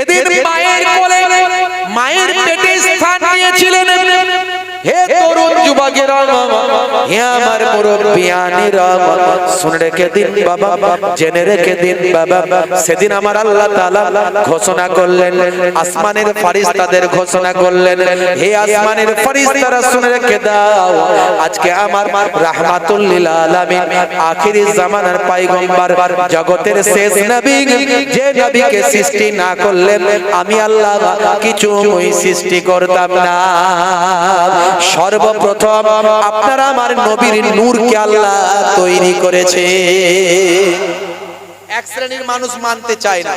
যেদিন মায়ের কোলে মায়ের পেটে স্থান নিয়েছিলেন হে তরুণ যুবকেরা, হে আমার মুরব্বিয়ানেরা শুনে রেখে দিন বাবা, জেনে রেখে দিন বাবা। সেদিন আমার আল্লাহ তাআলা ঘোষণা করলেন, আসমানের ফারিস্তাদের ঘোষণা করলেন, হে আসমানের ফারিস্তারা শুনে রেখে দাও, আজকে আমার রাহমাতুল লিল আলামিন, আখিরি জামানার পয়গম্বর জগতের শেষ নবী, যে নবীকে সৃষ্টি না করলেন, আমি আল্লাহ কিছু সৃষ্টি করতাম না। সর্বপ্রথম আপনারা আমার নবীর নূরকে আল্লাহ তৈরি করেছে। এক শ্রেণির মানুষ মানতে চায় না।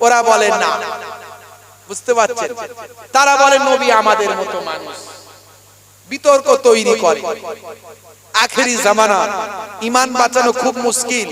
ওরা বলে না। বুঝতে পারছেন? তারা বলে, নবী আমাদের মতো মানুষ। বিতর্ক তৈরি করে। আখেরি জামানা, ইমান বাঁচানো খুব মুশকিল।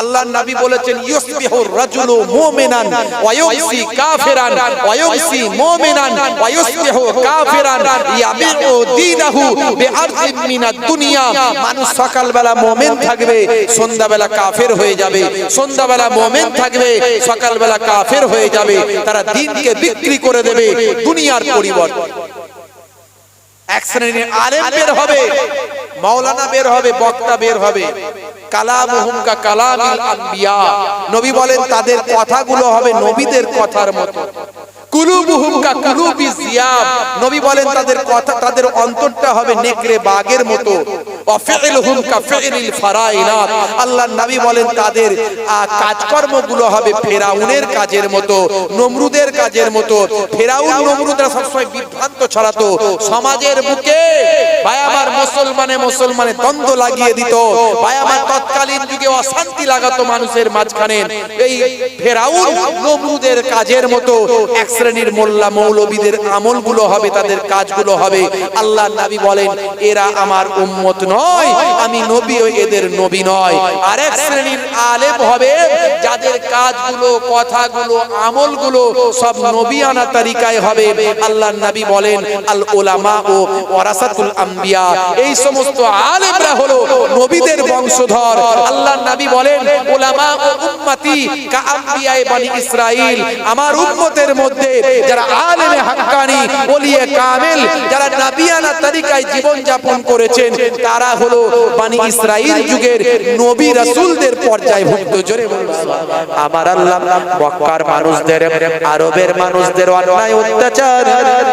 আল্লাহর নবী বলেছেন ইউসবিহুর রাজুলু মুমিনান ওয়া ইউমসি কাফিরান ওয়া ইউমসি মুমিনান ওয়া ইউসবিহু কাফিরান ইয়াবিউ দীনাহু বিআরজিম মিনাদ দুনিয়া। মানুষ সকালবেলা মুমিন থাকবে, সন্ধ্যাবেলা কাফের হয়ে যাবে। সন্ধ্যাবেলা মুমিন থাকবে, সকালবেলা কাফের হয়ে যাবে। তারা দিনকে বিক্রি করে দেবে দুনিয়ার পরিবর্তে। এক শ্রেণির আলেম বের হবে, মাওলানা বের হবে, বক্তা বের হবে। কা আম্বিয়া। নবী বলেন, তাদের কথাগুলো হবে নবীদের কথার মতো। কুলুবুহুম কা কুলুবি জিয়াব নবী বলেন, তাদের কথা, তাদের অন্তরটা হবে নেকড়ে বাঘের মতো। কা ফিলিল ফারাইনাত। আল্লাহর নবী বলেন, তাদের কাজকর্মগুলো হবে ফেরাউনের কাজের মতো, নমরুদের কাজের মতো। ফেরাউন, নমরুদরা সবসময় বিভ্রান্ত ছড়াতো, সমাজের বুকে। ভাই, আমার মুসলমানে মুসলমানে দ্বন্দ্ব লাগিয়ে দিত। ভাই, আমার তৎকালীন যুগে অশান্তি লাগাতো মানুষের মাঝখানে। এই ফেরাউন নমরুদের কাজের মতো এক শ্রেণির মোল্লা মৌলবীদের আমলগুলো হবে, তাদের কাজগুলো হবে। আল্লাহ নবী বলেন, এরা আমার উম্মত নয়, আমি নবী ও এদের নবী নয়। আরেক শ্রেণির আলেম হবে, যাদের কাজগুলো, কথাগুলো, আমলগুলো সব নবিয়ানা তরিকায় হবে। আল্লাহ নবী বলেন, আল ওলামা ও ওয়ারাসাতুল আম্বিয়া। এই সমস্ত আলেমরা হলো নবীদের বংশধর। আল্লাহর নবী বলেন ওলামা ও উম্মতি কা আম্বিয়ায়ে বনি ইসরাইল আমার উম্মতের মধ্যে যারা আলেমে হাক্কানি, ওলিয়ে কামেল, যারা নবিয়ানা তরিকায় জীবন যাপন করেছেন, তারা হলো বনি ইসরাইল যুগের নবী রাসূলদের পর্যায়ভুক্ত। জোরে আমার আল্লাহ মক্কার মানুষদের, আরবের মানুষদের অন্যায় অত্যাচার,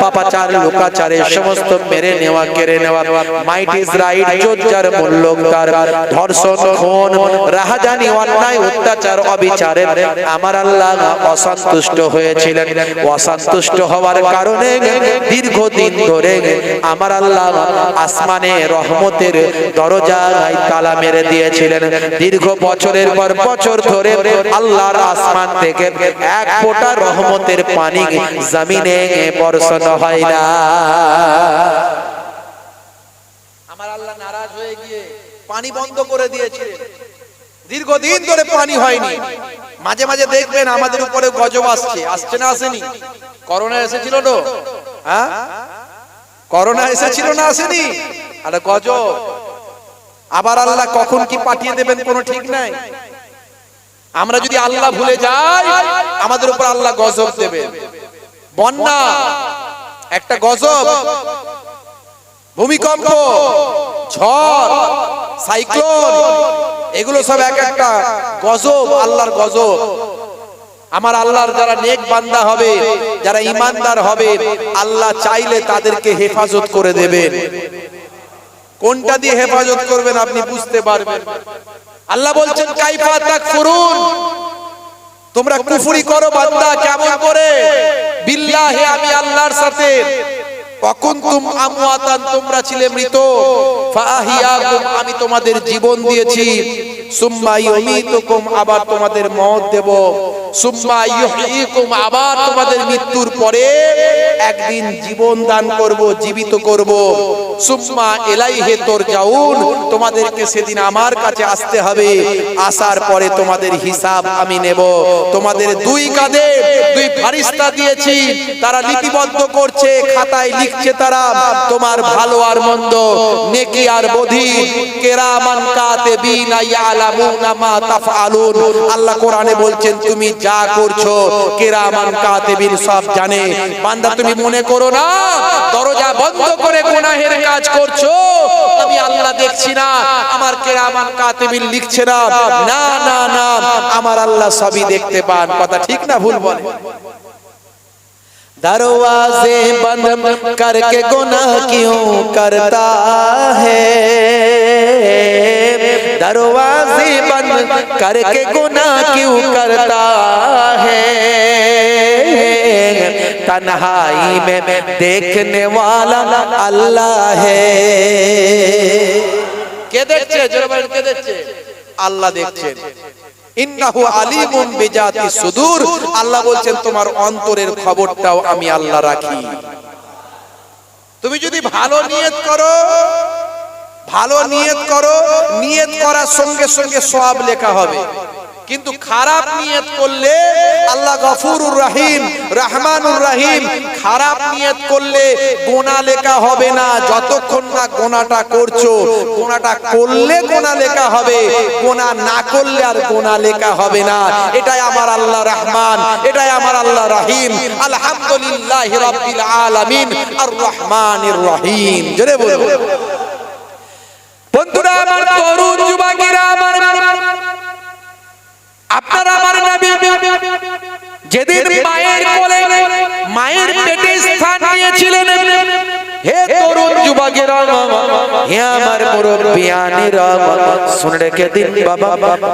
পাপাচার, লোকাচারের সমস্ত মেরে নেওয়া, কেড়ে নেওয়া, মাইট ইজ রাইট জোজার মূল্যকার ধর্ষণ, খুন, রাহাজানি, অন্যায় অত্যাচার অবিচারের আমার আল্লাহ অসন্তুষ্ট হয়েছিলেন। অসন্তুষ্ট হওয়ার কারণে দীর্ঘদিন ধরে আমার আল্লাহ আসমানে রহমতের দরজায় তালা মেরে দিয়েছিলেন। দীর্ঘ বছরের পর বছর ধরে আল্লাহর আসমান থেকে এক ফোঁটা রহমতের পানি জমিনে বর্ষণ হয় না। আমার আল্লাহ নারাজ হয়ে গিয়ে পানি বন্ধ করে দিয়েছিলেন। দীর্ঘদিন ধরে পানি হয়নি। মাঝে মাঝে দেখবেন আমাদের উপরে গজব আসছে। আসছে না, আসেনি? করোনা এসেছিল তো? হ্যাঁ? করোনা এসেছিল না, আসেনি? আরে গজব। আবার আল্লাহ কখন কি পাঠিয়ে দেবেন কোনো ঠিক নাই? আমরা যদি আল্লাহ ভুলে যাই, আমাদের উপর আল্লাহ গজব দেবে বন্যা, একটা গজব। ভূমিকম্প, ঝড়, সাইক্লোন, এগুলো সব এক একটা গজব, আল্লাহর গজব। আমার আল্লাহর যারা নেক বান্দা হবে, যারা ইমানদার হবে, আল্লাহ চাইলে তাদেরকে হেফাজত করে দেবেন। কোনটা দিয়ে হেফাজত করবেন আপনি বুঝতে পারবেন আল্লাহ বলছেন, কাইফা তাকফুরুন। তোমরা কুফরি করো বান্দা, কেমন করে? বিল্লাহি আমি আল্লাহর সাথে অকুন্তুম আমওয়াতান, তোমরা ছিলে মৃত। ফাহিয়াকুম আমি তোমাদের জীবন দিয়েছি। সুম্মা ইউমিতুকুম, আবার তোমাদের মওত দেব। আবার তোমাদের মৃত্যুর পরে একদিন জীবন দান করব, জীবিত করব। সুম্মা এলাইহে তুরজাউন, তোমাদেরকে সেদিন আমার কাছে আসতে হবে। আসার পরে তোমাদের হিসাব আমি নেব। তোমাদের দুই কাঁধে দুই ফারিস্তা দিয়েছি, তারা লিপিবদ্ধ করছে, খাতায় লিখছে তারা, তোমার ভালো আর মন্দ, নেকি আর বধি, কেরামান কাতিবিনা ইয়ালামুনা মা তাফআলুন। আল্লাহ কোরআনে বলছেন, তুমি যা করছো কেরামান কাতিবিন সব জানে বান্দা তুমি মনে করো না দরজা বন্ধ করে গুনাহের কাজ করছো আমি আল্লাহ দেখছি না আমার কেরামান কাতিবিন লিখছে না না না না আমার আল্লাহ সবই দেখতে পান কথা ঠিক না ভুল বলে दरवाजे बंद करके गुनाह क्यों करता है दरवाजे बंद करके गुनाह क्यों करता है तन्हाई में देखने वाला अल्लाह है কে দেখছে জোরে বলেন কে দেখছে আল্লাহ দেখছেন ইন্নাহু আলিমুম বিজাতি সুদূর আল্লাহ বলছেন তোমার অন্তরের খবরটাও আমি আল্লাহ রাখি তুমি যদি ভালো নিয়ত করো ভালো নিয়ত করো, নিয়ত করার সঙ্গে সঙ্গে সব লেখা হবে। কিন্তু খারাপ নিয়ত করলে আল্লাহ গফুরুর রহিম, রহমানুর রহিম, খারাপ নিয়ত করলে গোনা লেখা হবে না। যতক্ষণ না গোনাটা করছ, গোনাটা করলে গোনা লেখা হবে, গোনা না করলে আর গোনা লেখা হবে না। এটাই আমার আল্লাহ রহমান, এটাই আমার আল্লাহ রহিম। আলহামদুলিল্লাহ রাব্বিল আলামিন, আর রহমানির রহিম। জোরে বলব বন্ধুরা, আমার তরুণ যুবকেরা, আমার আপনারা আমার নবী। যেদিন মায়ের কোলে মায়ের পেটে স্থান নিয়েছিলেন হে তরুণ যুবকেরা হে আমার মুরব্বিয়ানিরা শুনে রেখে দিন বাবা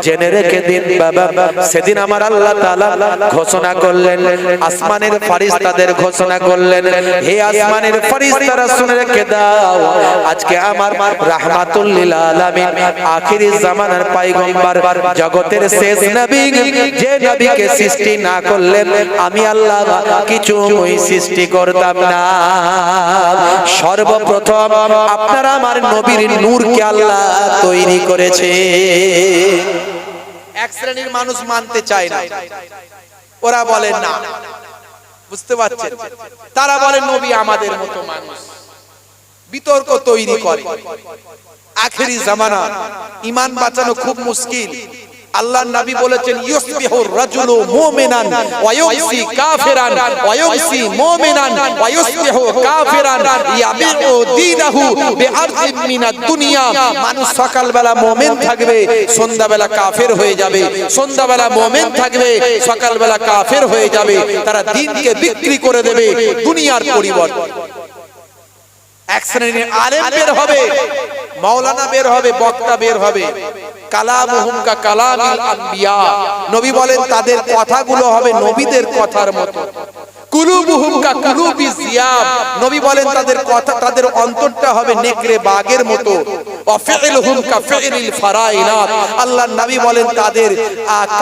জেনে রেখে দিন বাবা সেদিন আমার আল্লাহ তাআলা ঘোষণা করলেন আসমানের ফারিস্তাদের ঘোষণা করলেন হে আসমানের ফারিস্তারা শুনে রেখে দাও আজকে আমার রাহমাতুল লিল আলামিন আখিরি জামানার পয়গম্বর জগতের শেষ নবী যে নবীকে সৃষ্টি না করলেন আমি আল্লাহ কিছু সৃষ্টি করতাম না সর্বপ্রথম আপনারা আমার নবীর নূরকে আল্লাহ তৈরি করেছে। এক শ্রেণির মানুষ মানতে চায় না। ওরা বলেন না। বুঝতে পারছেন? তারা বলে, নবী আমাদের মতো মানুষ। বিতর্ক তৈরি করে। আখেরি জামানা, ইমান বাঁচানো খুব মুশকিল। আল্লাহ নবী বলেছেন ইউসবিহুর রাজুলু মুমিনান ওয়া ইউমসি কাফিরান ওয়া ইউমসি মুমিনান ওয়া ইউসবিহু কাফিরান, ইয়াবিউ দীনাহু বিআরদিন মিনাদ দুনিয়া। মানুষ সকালবেলা মুমিন থাকবে, সন্ধ্যাবেলা কাফের হয়ে যাবে। সন্ধ্যাবেলা মুমিন থাকবে, সকালবেলা কাফের হয়ে যাবে। তারা দিনকে বিক্রি করে দেবে, দুনিয়ার পরিবর্তে। এক শ্রেণির আলেম বের হবে মাওলানা বের হবে, বক্তা বের হবে। কালামুহুম কা কালামিল আম্বিয়া। নবী বলেন, তাদের কথাগুলো হবে নবীদের কথার মতো। কুলুবুহুম কা কুলুবি জিয়াব নবী বলেন, তাদের কথা, তাদের অন্তরটা হবে নেকড়ে বাঘের মতো। অফিলহুম কা ফিলিল ফারাইনাত আল্লাহর নবী বলেন, তাদের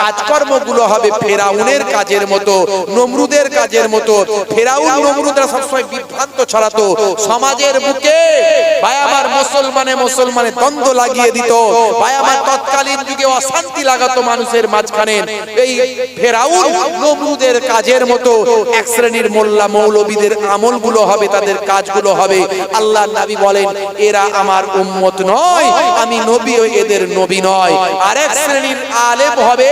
কাজকর্মগুলো হবে ফেরাউনের কাজের মতো, নমরুদের কাজের মতো। ফেরাউন, নমরুদরা সবসময় বিভ্রান্ত ছড়াতো। সমাজের বুকে ভাই আমার মুসলমানে মুসলমানে দ্বন্দ্ব লাগিয়ে দিত। ভাই আমার তৎকালীন যুগে অশান্তি লাগাতো মানুষের মাঝখানে। এই ফেরাউন, নমরুদের কাজের মতো এক শ্রেণির মোল্লা মৌলবীদের আমলগুলো হবে, তাদের কাজগুলো হবে। আল্লাহ নবী বলেন, এরা আমার উম্মত নয় আমি নবী এদের নবী নয়। আরেক শ্রেণির আলেম হবে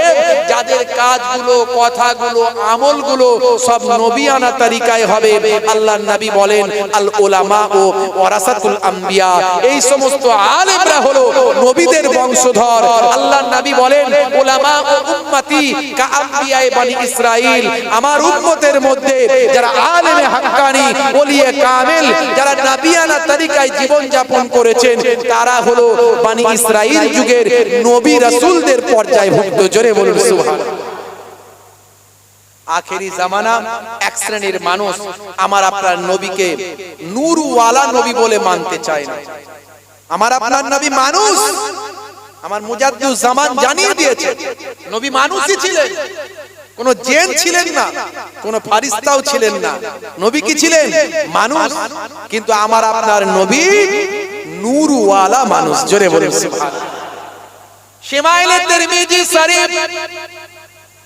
কাজগুলো, কথাগুলো, আমলগুলো সব নবিয়ানা তরিকায় হবে। আল্লাহ নবী বলেন, আল ওলামা ও ওয়ারাসাতুল আম্বিয়া। এই সমস্ত আলেমরা হলো নবীদের বংশধর। আল্লাহ নবী বলেন ওলামা ও উম্মতি কা আম্বিয়ায়ে বনি ইসরাইল। আমার উম্মতের মধ্যে যারা আলেমে হাক্কানি, ওলিয়ে কামেল, যারা নবিয়ানা তরিকায় জীবন যাপন করেছেন, তারা হলো বনি ইসরাইল যুগের নবী রাসূলদের পর্যায়ভুক্ত। জোরে বলুন, সুবহানাল্লাহ। আখেরি জামানা, এক শ্রেণির মানুষ, আমার আপনার নবীকে নূরওয়ালা নবী বলে মানতে চায় না। আমার আপনার নবী মানুষ, আমার মুজাদ্দুজ জামান জানিয়ে দিয়েছে, নবী মানুষই ছিলেন, কোন জেন ছিলেন না, কোন ফারিস্তাও ছিলেন না। নবী কি ছিলেন? মানুষ, কিন্তু আমার আপনার নবী নূরওয়ালা মানুষ। জোরে বলুন, সুবহানাল্লাহ। শেমাইলে তিরমিজি শরীফ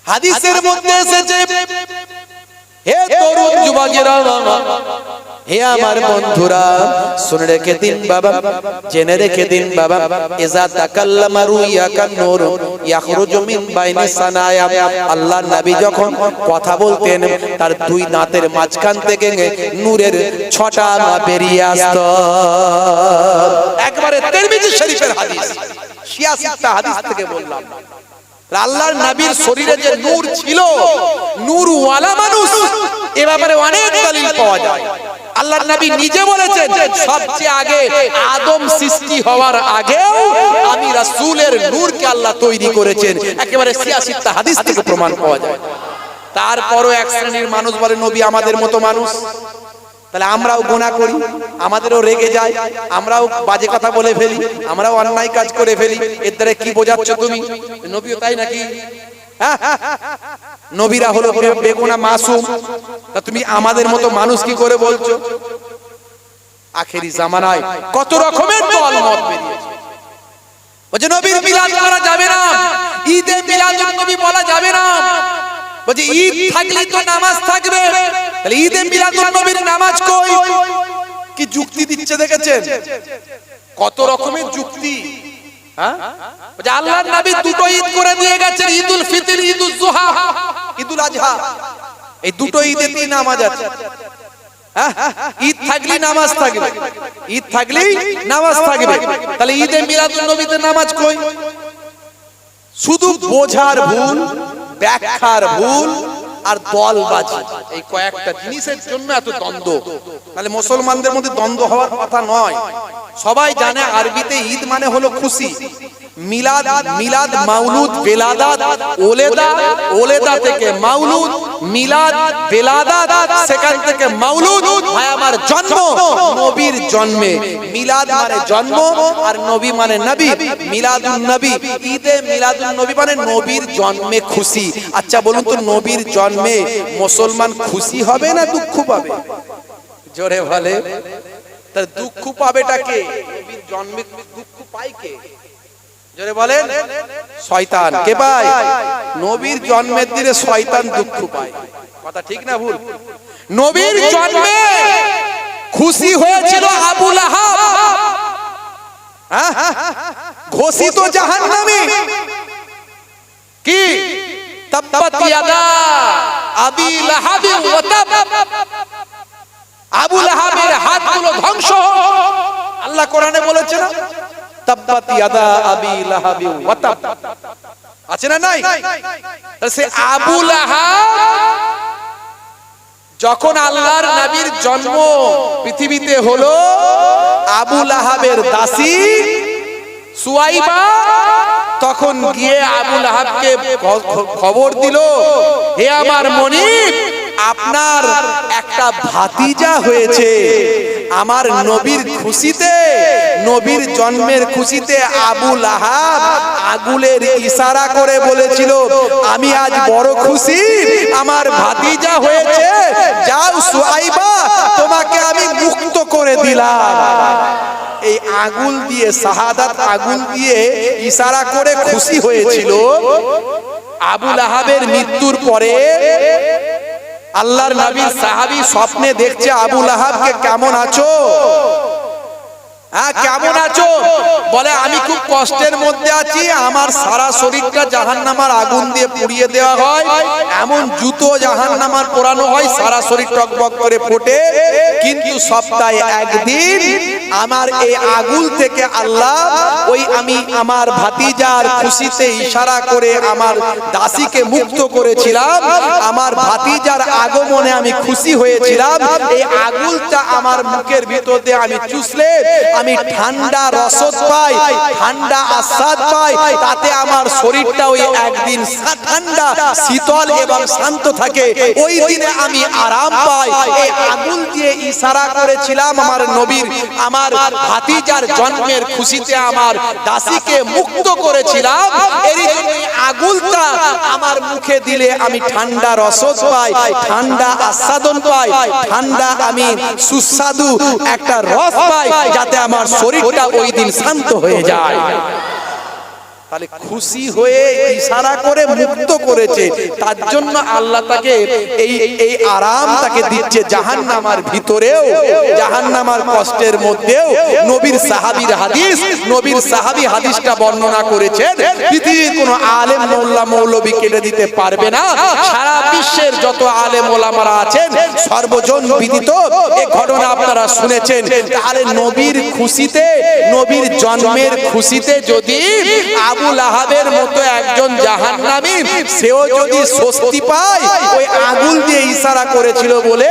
হাদিসের মধ্যে এসেছে, হে তরুণ যুবকেরা, হে আমার বন্ধুরা, শুনে রেখে দিন বাবা, জেনে রেখে দিন বাবা, ইজা তাকাল্লামা রুইয়াকা নূর ইয়াখরুজু মিন বাইনি সানায়া আল্লাহ নবী যখন কথা বলতেন, তার দুই দাঁতের মাঝখান থেকে নূরের ছটা মা বেরিয়ে আসত। একবারে তিরমিজি শরীফের হাদিস 86টা হাদিস থেকে বললাম। আল্লাহর নাবীর শরীরে যে নূর ছিল, নূরওয়ালা মানুষ, এ ব্যাপারে অনেক দলিল পাওয়া যায়। আল্লাহর নবী নিজে বলেছেন সবচেয়ে আগে আদম সৃষ্টি হওয়ার আগেও আমি রাসূলের নূরকে আল্লাহ তৈরি করেছেন। একেবারে সিয়াসি হাদিস থেকে প্রমাণ পাওয়া যায়। তারপরও এক শ্রেণির মানুষ বলে, নবী আমাদের মতো মানুষ। তাহলে আমরাও গোনা করি, আমাদেরও রেগে যায়, আমরাও বাজে কথা বলে ফেলি, আমরাও অন্যায় কাজ করে ফেলি। এর দ্বারা কি বোঝাচ্ছ তুমি? নবীও তাই নাকি? হ্যাঁ, হ্যাঁ, হ্যাঁ, নবীরা হলো বেগুনা মাসুম। তা তুমি আমাদের মতো মানুষ কি করে বলছো? আখেরি জামানায় কত রকমের দল মত বেরিয়েছে। বলছে, নবীর মিলাদ করা যাবে না। ঈদে মিলাদ নবী বলা যাবে না বলছে ঈদ থাকলে তো নামাজ থাকবে। তাহলে ঈদে মিলাদুল নবীর নামাজ কই? কি যুক্তি দিচ্ছে দেখেছেন? কত রকমের যুক্তি। হ্যাঁ? হ্যাঁ? আল্লাহর নবী দুটো ঈদ করে দিয়ে গেছে ঈদুল ফিতর ঈদুল জুহা। ঈদুল আজহা। এই দুটো ঈদে তিন নামাজ আছে। হ্যাঁ? ঈদ থাকলে নামাজ থাকবে। ঈদ থাকলে নামাজ থাকবে। তাহলে ঈদে মিলাদুল নবীতে নামাজ কই? শুধু বোঝার ভুল ব্যাখ্যার ভুল আর দলবাজি এই কয়েকটা জিনিসের জন্য এত দ্বন্দ্ব। তাহলে মুসলমানদের মধ্যে দ্বন্দ্ব হওয়ার কথা নয়। সবাই জানে আরবিতে ঈদ মানে হলো খুশি। মিলাদ মিলাদ মাউলুদ বেলাদাত ওলেদা ওলেদা থেকে মাউলুদ মিলাদ বেলাদাত সেখান থেকে মাউলুদ ভাই আমার জন্ম নবীর জন্মে মিলাদ মানে জন্ম আর নবী মানে নবী মিলাদুন নবী ঈদে মিলাদুন নবী মানে নবীর জন্মে খুশি আচ্ছা বলুন তো নবীর জন্মে মুসলমান খুশি হবে না দুঃখ পাবে জোরে বলে তার দুঃখ পাবেটা কে নবীর জন্মে দুঃখ পায় কে জোরে বলেন, শয়তান। কে পায়? নবীর জন্মের দিনে শয়তান দুঃখ পায়। কথা ঠিক না ভুল? নবীর জন্মে খুশি হয়েছিল হ্যাঁ? ঘোষিত জাহান্নামী। কি? তাব্বাত ইয়াদা। আবি লাহাব ওয়া তাব হাতগুলো ধ্বংস। আল্লাহ কোরআনে বলেছে না? আছে না নাই? সে আবু যখন আল্লাহর নবীর জন্ম পৃথিবীতে হলো, আবু লাহাবের দাসী সুয়াইবা তখন গিয়ে আবুল আহাবকে খবর দিল, হে আমার মনিব আপনার একটা ভাতিজা হয়েছে। আমার নবীর খুশিতে, নবীর জন্মের খুশিতে আবু আহাব আগুলের ইশারা করে বলেছিল, আমি আজ বড় খুশি, আমার ভাতিজা হয়েছে। যাও সুহাইবা, তোমাকে আমি মুক্ত করে দিলাম। এই আগুন দিয়ে, শাহাদাত আগুন দিয়ে ইশারা করে খুশি হয়েছিল। আবুল আহাবের মৃত্যুর পরে আল্লাহর নবীর সাহাবি স্বপ্নে দেখছে আবুল আহাবকে কেমন আছো? হ্যাঁ কেমন আছো? বলে আমি খুব কষ্টের মধ্যে আছি আমার সারা শরীরটা জাহান্নামার আগুন দিয়ে পুড়িয়ে দেওয়া হয়। এমন জুতো জাহান্নামার পরানো হয় সারা শরীর টকবক করে ফোটে। কিন্তু সপ্তাহে একদিন আমার এই আগুল থেকে আল্লাহ ওই আমি আমার ভাতিজার খুশিতে ইশারা করে আমার দাসীকে মুক্ত করেছিলাম। আমার ভাতিজার আগমনে আমি খুশি হয়েছিলাম। এই আগুলটা আমার মুখের ভিতরতে আমি চুষলে আমি ঠান্ডা রসদ পাই ঠান্ডা আস্বাদ পাই তাতে আমার শরীরটা ওই একদিন ঠান্ডা শীতল এবং শান্ত থাকে। ওই দিনে আমি আরাম পাই। এই আঙুল দিয়ে ইশারা করেছিলাম আমার নবীর। আমার ভাতিজার জন্মের খুশিতে আমার দাসীকে মুক্ত করেছিলাম। এরই আগুলটা আমার মুখে দিলে আমি ঠান্ডা রসদ পাই ঠান্ডা আস্বাদন পাই ঠান্ডা আমি সুস্বাদু একটা রস পাই যাতে আমার শরীরটা ওই দিন শান্ত হয়ে যায়। তাহলে খুশি হয়ে ইশারা করে মুক্ত করেছে। তার জন্য আল্লাহ তাকে এই এই আরাম তাকে দিচ্ছে জাহান্নামার ভিতরেও, জাহান্নামার কষ্টের মধ্যেও। নবীর সাহাবীর হাদিস, নবীর সাহাবী হাদিসটা বর্ণনা করেছেন, পৃথিবীর কোনো আলেম মোল্লা মৌলবী কেটে দিতে পারবে না। সারা বিশ্বের যত আলেম ওলামারা আছেন, সর্বজন বিদিত। এই ঘটনা আপনারা শুনেছেন। তাহলে নবীর খুশিতে, নবীর জন্মের খুশিতে যদি আবুল আহাবের মতো একজন জাহান্নামী, সেও যদি স্বস্তি পায়, ওই আগুন দিয়ে ইশারা করেছিল বলে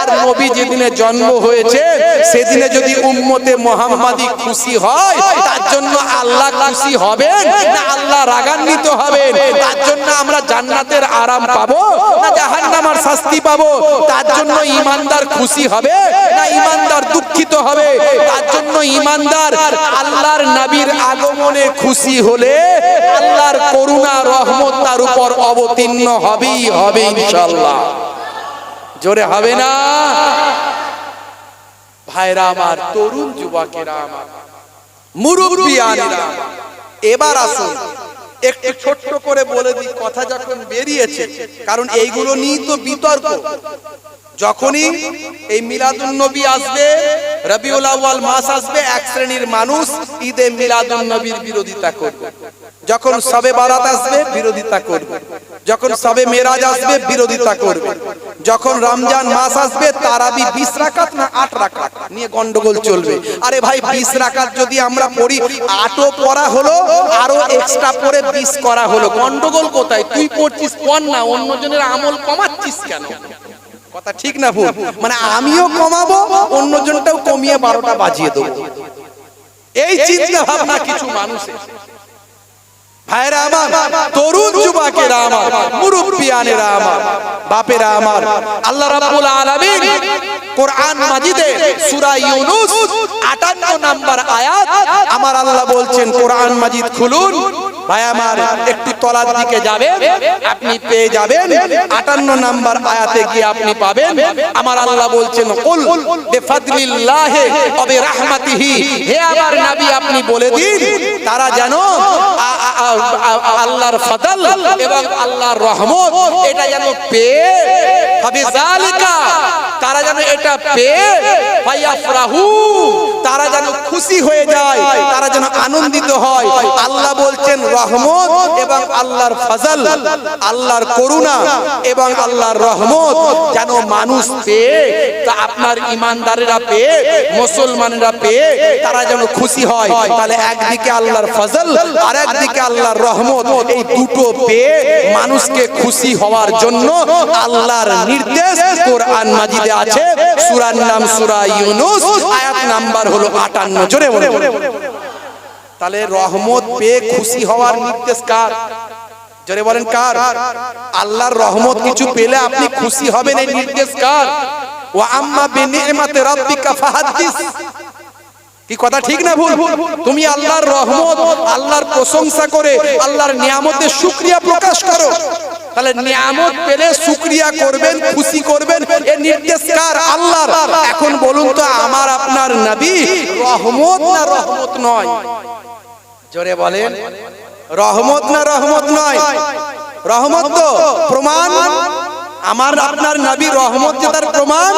আর নবী যেদিনে জন্ম হয়েছে, সেদিনে যদি উম্মতে মোহাম্মদী খুশি হয়, তার জন্য আল্লাহ খুশি হবেন না আল্লাহ রাগান্বিত হবেন? তার জন্য আমরা জান্নাতের আরাম পাবো না জাহান্নামার শাস্তি পাবো? তার জন্য ইমানদার খুশি হবে না ইমানদার দুঃখিত হবে? তার জন্য ইমানদার আল্লাহর নবীর আগমনে খুশি হলে আল্লাহর করুণা, রহমত তার উপর অবতীর্ণ হবেই, হবে ইনশাআল্লাহ। জোরে হবে না? ভাইরা আমার, তরুণ যুবকেরা আমার এবার আসুন, একটু ছোট্ট করে বলে দিই, কথা যখন বেরিয়েছে, কারণ এইগুলো নিয়ে তো বিতর্ক। যখনই এই মিলাদুন নবী আসবে, রবিউল আউয়াল মাস আসবে, এক শ্রেণির মানুষ ঈদে মিলাদুন নবীর বিরোধিতা করবে। যখন সবে বারাত আসবে, বিরোধিতা করবে। যখন সবে মেরাজ আসবে, বিরোধিতা করবে। যখন রমজান মাস আসবে, তারাবি বিশ রাকাত না আট রাকাত নিয়ে গন্ডগোল চলবে। আরে ভাই, বিশ রাকাত যদি আমরা পড়ি, আটও পড়া হলো আরও এক্সট্রা পরে বিশ করা হলো। গন্ডগোল কোথায়? তুই পড়ছিস পড় না, অন্যজনের আমল কমাচ্ছিস কেন? কথা ঠিক না ভুল। মানে আমিও কমাবো অন্যজনটাও কমিয়ে বারোটা বাজিয়ে দেবো। এই চিন্তা ভাবনা কিছু মানুষের। ভাইরা আমার তরুণ যুবকেরা আমার মুরব্বিয়ানেরা আমার বাপেরা আমার আল্লাহ রাব্বুল আলামিন কোরআন মাজিদে সূরা ইউনূস 58 নাম্বার আয়াত আমার আল্লাহ বলছেন কোরআন মাজিদ খুলুন ভাই, আমার একটু তলার দিকে যাবেন, আপনি পেয়ে যাবেন। 58 নাম্বার আয়াতে গিয়ে আপনি পাবেন। আমার আল্লাহ বলছেন, কুল বিফাদলিল্লাহি ওয়া বিরহমাতিহি। হে আমার নবী, আপনি বলে দিন, তারা আ- আল্লাহর ফদল এবং আল্লাহর রহমত, এটা যেন পেয়ে। হবে জালিকা তারা যেন এটা পেয়ে তারা যেন খুশি হয়ে যায়, তারা যেন আনন্দিত হয়। আল্লাহ বলছেন রহমত এবং আল্লাহর ফজল, আল্লাহর করুণা এবং আল্লাহর রহমত যেন মানুষ পেয়ে, তা আপনার ইমানদারেরা পেয়ে, মুসলমানেরা পেয়ে, তারা যেন খুশি হয়। তাহলে একদিকে আল্লাহর ফজল আর একদিকে আল্লাহর রহমত। এই দুটো পেয়ে মানুষকে খুশি হওয়ার জন্য আল্লাহর নির্দেশ কোরআন মাজিদে আছে? সূরার নাম সূরা ইউনুস, আয়াত নাম্বার হলো 58 জোরে তাহলে রহমত পেয়ে খুশি হওয়ার নির্দেশ কার? জোরে বলেন কার? আল্লাহর রহমত কিছু পেলে আপনি খুশি হবেন এই নির্দেশ কার? ওয়া আম্মা বিনিমাতি রাব্বিকা ফাহাদ্দিস কি কথা ঠিক না ভুল? তুমি আল্লাহর রহমত, আল্লাহর প্রশংসা করে, আল্লাহর নিয়ামতের শুকরিয়া প্রকাশ করো। তাহলে নিয়ামত পেলে শুকরিয়া করবেন খুশি করবেন। এর নির্দেশ কার আল্লাহর। এখন বলুন তো আমার আপনার নবী রহমত না রহমত নয়? জোরে বলেন। রহমত না রহমত নয়? রহমত তো প্রমাণ। আমার আপনার নবী রহমত তার প্রমাণ।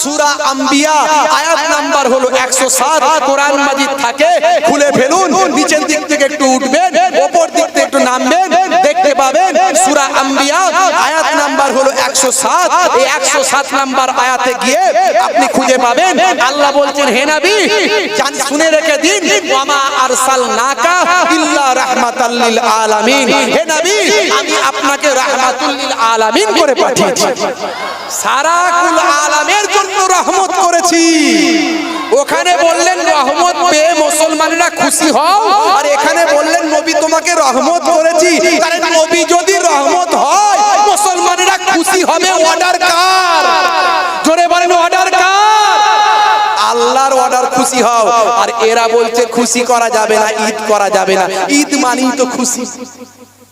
সূরা আম্বিয়া আয়াত নাম্বার হলো 107 কোরআন মাজিদ থাকে খুলে ফেলুন নিচের দিক থেকে একটু উঠবেন উপর দিক থেকে একটু নামবেন দেখতে পাবেন সূরা আম্বিয়া, আয়াত নাম্বার হলো 107 এই 107 নাম্বার আয়াতে গিয়ে আপনি খুঁজে পাবেন, আল্লাহ বলছেন, হে নবী শুনে রেখে দিন, ওয়ামা আরসালনাকা ইল্লা রাহমাতাল আলামিন। হে নবী, আমি আপনাকে রাহমাতুল আলামিন করে পাঠিয়েছি। সারা কুল আলামের জন্য রহমত করেছি। ওখানে বললেন, রহমত পেয়ে মুসলমানরা খুশি হও। আর এখানে বললেন, নবী, তোমাকে রহমত করেছি। নবী যদি রহমত হয়, মুসলমানেরা খুশি হবে অর্ডার কার? জোরে বলেন অর্ডার কার? আল্লাহর অর্ডার খুশি হও। আর এরা বলছে, খুশি করা যাবে না, ঈদ করা যাবে না। ঈদ মানেই তো খুশি।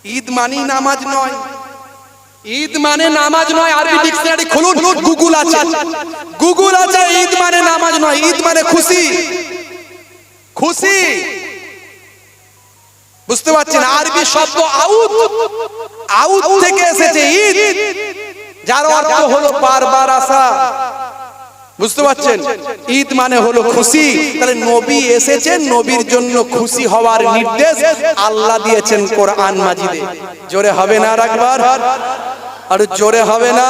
ঈদ মানেই নামাজ নয়। ঈদ মানে নামাজ নয়। আরবি ডিকশনারি খুলুন। গুগল আছে। গুগল আছে, ঈদ মানে নামাজ নয়। ঈদ মানে খুশি। খুশি। বুঝতে পারছেন? আরবি শব্দ আউদ। আউদ থেকে এসেছে ঈদ। যার অর্থ হলো বারবার আসা। বুঝতে পারছেন? ঈদ মানে হলো খুশি। তাহলে নবী এসেছেন নবীর জন্য খুশি হওয়ার নির্দেশ আল্লাহ দিয়েছেন কোরআন মাজিদে। জোরে হবে না আর একবার আর জোরে হবে না?